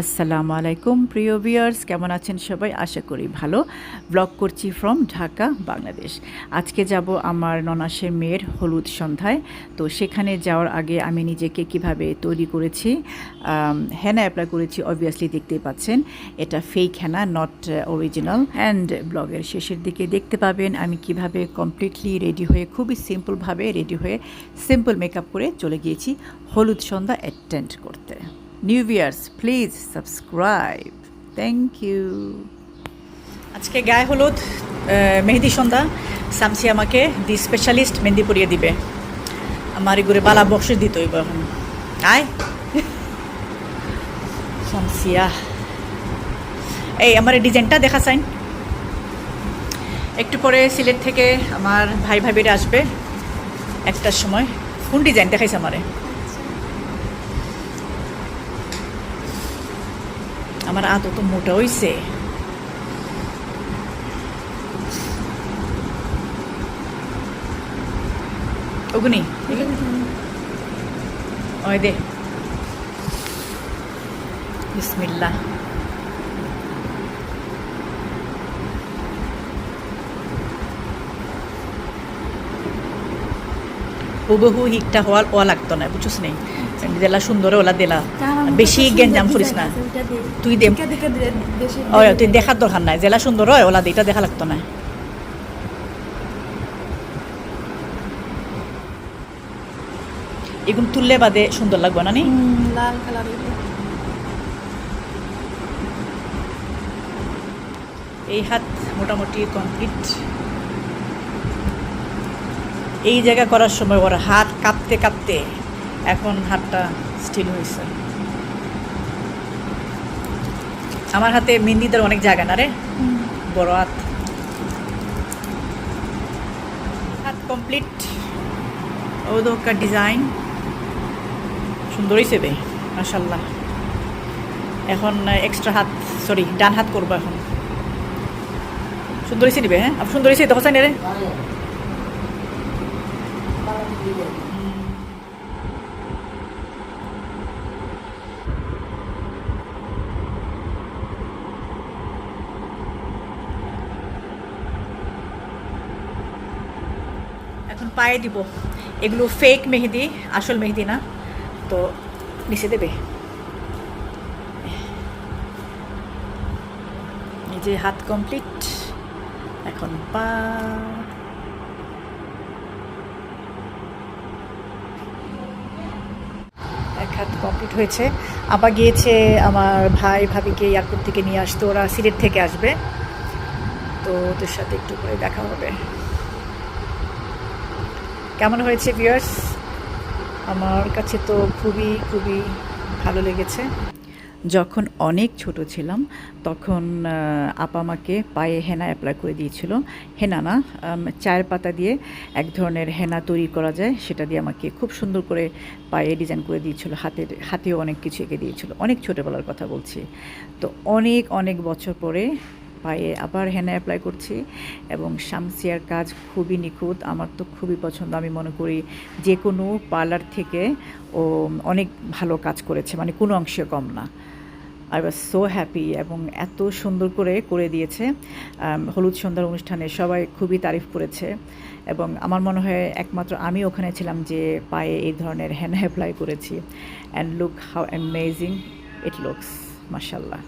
আসসালামু আলাইকুম, প্রিয় ভিউয়ার্স, কেমন আছেন সবাই? আশা করি ভালো। ব্লগ করছি ফ্রম ঢাকা, বাংলাদেশ। আজকে যাব আমার ননাসের মেয়ের হলুদ সন্ধ্যায়। তো সেখানে যাওয়ার আগে আমি নিজেকে কীভাবে তৈরি করেছি হেনা অ্যাপ্লাই করেছি অবভিয়াসলি দেখতেই পাচ্ছেন। এটা fake henna not original and ব্লগের শেষের দিকে দেখতে পাবেন আমি কীভাবে কমপ্লিটলি রেডি হয়ে, খুবই সিম্পলভাবে রেডি হয়ে সিম্পল মেকআপ করে চলে গিয়েছি হলুদ সন্ধ্যা অ্যাটেন্ড করতে। New viewers please subscribe thank you আজকে গায়ে হলুদ মেহেদি সন্ধ্যা। সামসি আমাকে দি স্পেশালিস্ট মেহেদি পরিয়ে দিবে। আমার এগুলো বালা বক্সে দিত এখন। আয়। শামসিয়া এই, আমার ডিজাইনটা দেখা চাইন একটু পরে সিলেট থেকে আমার ভাই ভাবিরা আসবে। একটার সময়। কোন ডিজাইন দেখাইছে আমারে? আমার আত তো মোটা হইছে। ওগুনি ওই দে। বিসমিল্লাহ। হুবহু হিকটা হওয়া ওয়া লাগতো না বুঝছিস নেই? জেলা সুন্দর ওলা দিলা। বেশি গেঞ্জাম করিস না। তুই দে ও তুই দেখার দরকার নাই। জেলা সুন্দর হয় ওলা দে, এটা দেখা লাগতো না। এগুলো তুললে বাদে সুন্দর লাগবে না নি? লাল কালার এই হাত মোটামুটি কমপ্লিট এই জায়গা করার সময় ওর হাত কাঁপতে কাঁপতে এখন হাতটা স্টিল হয়েছে। আমার হাতে মেহেন্দিদের অনেক জায়গা না রে? বড় হাত। হাত কমপ্লিট ও দোকার ডিজাইন সুন্দর হয়েছে বে মাসাল্লাহ এখন এক্সট্রা হাত সরি ডান হাত করব এখন। সুন্দর হয়েছে নিবে হ্যাঁ? সুন্দর তো দেখা চাই রে? এখন পায়ে দিব। এগুলো ফেক মেহেদি, আসল মেহেদি না। তো নিচে দেবে। এই যে হাত কমপ্লিট এখন পা হাত কমপ্লিট হয়েছে। আবার গিয়েছে আমার ভাই ভাবিকে এয়ারপোর্ট থেকে নিয়ে আসতে। ওরা সিলেট থেকে আসবে। তো ওদের সাথে একটু করে দেখা হবে। কেমন হয়েছে ভিউয়ার্স আমার কাছে তো খুবই খুবই ভালো লেগেছে। যখন অনেক ছোট ছিলাম, তখন আপা আমাকে পায়ে হেনা অ্যাপ্লাই করে দিয়েছিল। হেনা না চায়ের পাতা দিয়ে এক ধরনের হেনা তৈরি করা যায়, সেটা দিয়ে আমাকে খুব সুন্দর করে পায়ে ডিজাইন করে দিয়েছিল। হাতের, হাতেও অনেক কিছু এঁকে দিয়েছিল। অনেক ছোটোবেলার কথা বলছি। তো অনেক অনেক বছর পরে পায়ে আবার হেনা অ্যাপ্লাই করছি এবং শামসিয়ার কাজ খুবই নিখুঁত। আমার তো খুবই পছন্দ। আমি মনে করি যে কোনো পার্লার থেকে ও অনেক ভালো কাজ করেছে। মানে কোনো অংশে কম না। আই ওয়াজ সো হ্যাপি এবং এত সুন্দর করে করে দিয়েছে। হলুদ সন্ধ্যার অনুষ্ঠানে সবাই খুবই তারিফ করেছে এবং আমার মনে হয় একমাত্র আমি ওখানে ছিলাম যে পায়ে এই ধরনের হেনা অ্যাপ্লাই করেছি। And look how amazing it looks মাসাল্লাহ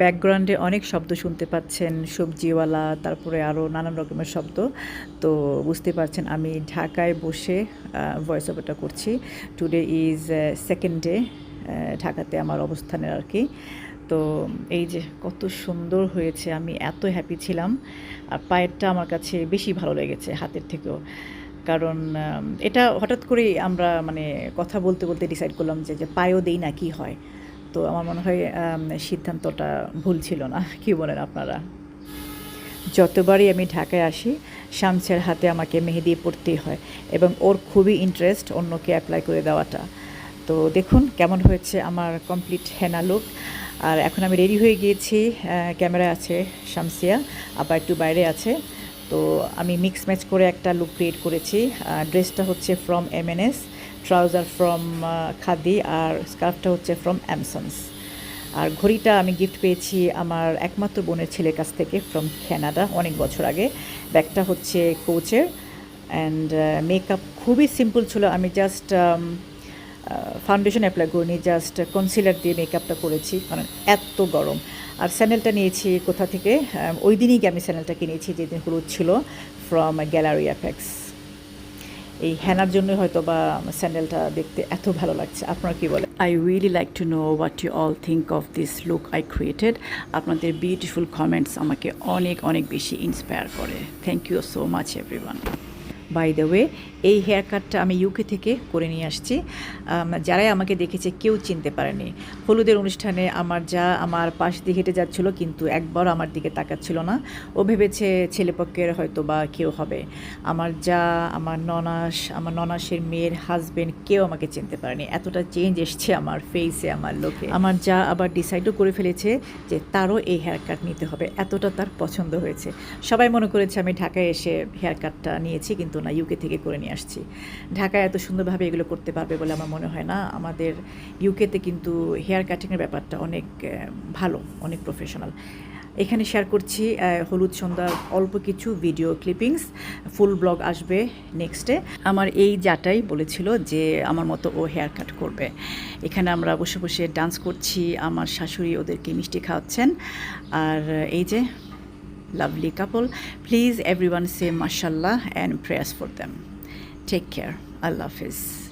ব্যাকগ্রাউন্ডে অনেক শব্দ শুনতে পাচ্ছেন, সবজিওয়ালা, তারপরে আরও নানান রকমের শব্দ। তো বুঝতে পারছেন, আমি ঢাকায় বসে ভয়েস ওভারটা করছি। টুডে ইজ সেকেন্ড ডে ঢাকাতে আমার অবস্থানের আর কি। তো এই যে কত সুন্দর হয়েছে, আমি এত হ্যাপি ছিলাম। আর পায়েরটা আমার কাছে বেশি ভালো লেগেছে হাতের থেকেও। কারণ এটা হঠাৎ করেই আমরা মানে কথা বলতে বলতে ডিসাইড করলাম যে যে পায়েও দেই না, কি হয়? তো আমার মনে হয় সিদ্ধান্তটা ভুল ছিল না, কি বলেন আপনারা? যতবারই আমি ঢাকায় আসি, শামসের হাতে আমাকে মেহেদি পড়তেই হয় এবং ওর খুবই ইন্টারেস্ট অন্যকে অ্যাপ্লাই করে দেওয়াটা। তো দেখুন কেমন হয়েছে আমার কমপ্লিট হেনা লুক আর এখন আমি রেডি হয়ে গিয়েছি ক্যামেরা আছে শামসিয়া, আবার একটু বাইরে আছে। তো আমি মিক্স ম্যাচ করে একটা লুক ক্রিয়েট করেছি। ড্রেসটা হচ্ছে from M N S trouser from Khadi আর স্কার্ফটা হচ্ছে ফ্রম অ্যামসন্স আর ঘড়িটা আমি গিফট পেয়েছি আমার একমাত্র বোনের ছেলের কাছ থেকে ফ্রম ক্যানাডা অনেক বছর আগে। ব্যাগটা হচ্ছে কোচের অ্যান্ড মেকআপ খুবই সিম্পল ছিল। আমি জাস্ট ফাউন্ডেশন অ্যাপ্লাই করিনি জাস্ট কনসিলার দিয়ে মেকআপটা করেছি কারণ এত গরম। আর স্যান্ডেলটা নিয়েছি কোথা থেকে? ওই দিনই আমি স্যান্ডেলটা কিনেছি যেদিন হলুদ ছিল ফ্রম গ্যালারি অ্যাফেক্স এই হ্যানার জন্য হয়তো বা স্যান্ডেলটা দেখতে এত ভালো লাগছে। আপনারা কি বলে I really like to know what you all think of this look I created আপনাদের বিউটিফুল কমেন্টস আমাকে অনেক অনেক বেশি ইন্সপায়ার করে। Thank you so much everyone by the way এই হেয়ার কাটটা আমি ইউকে থেকে করে নিয়ে আসছি। যারাই আমাকে দেখেছে কেউ চিনতে পারেনি। হলুদের অনুষ্ঠানে আমার যা আমার পাশ দিয়ে হেঁটে যাচ্ছিল কিন্তু একবার আমার দিকে তাকাচ্ছিল না। ও ভেবেছে ছেলেপক্ষের হয়তো বা কেউ হবে। আমার যা, আমার ননাস, আমার ননাসের মেয়ের হাজবেন্ড কেউ আমাকে চিনতে পারেনি। এতটা চেঞ্জ এসছে আমার ফেসে আমার লোকে আমার যা আবার ডিসাইডও করে ফেলেছে যে তারও এই হেয়ার কাট নিতে হবে। এতটা তার পছন্দ হয়েছে। সবাই মনে করেছে আমি ঢাকায় এসে হেয়ার কাটটা নিয়েছি কিন্তু না ইউকে থেকে করে নিয়ে আসছি। ঢাকায় এত সুন্দরভাবে এগুলো করতে পারবে বলে আমার মনে হয় না। আমাদের ইউকেতে কিন্তু হেয়ার কাটিংয়ের ব্যাপারটা অনেক ভালো, অনেক প্রফেশনাল এখানে শেয়ার করছি হলুদ সন্ধ্যার অল্প কিছু ভিডিও ক্লিপিংস ফুল ব্লগ আসবে নেক্সটে আমার এই জাটাই বলেছিল যে আমার মতো ও হেয়ার কাট করবে। এখানে আমরা বসে বসে ডান্স করছি। আমার শাশুড়ি ওদেরকে মিষ্টি খাওয়াচ্ছেন। আর এই যে lovely couple. Please, everyone say mashallah and prayers for them. Take care. Allah Hafiz.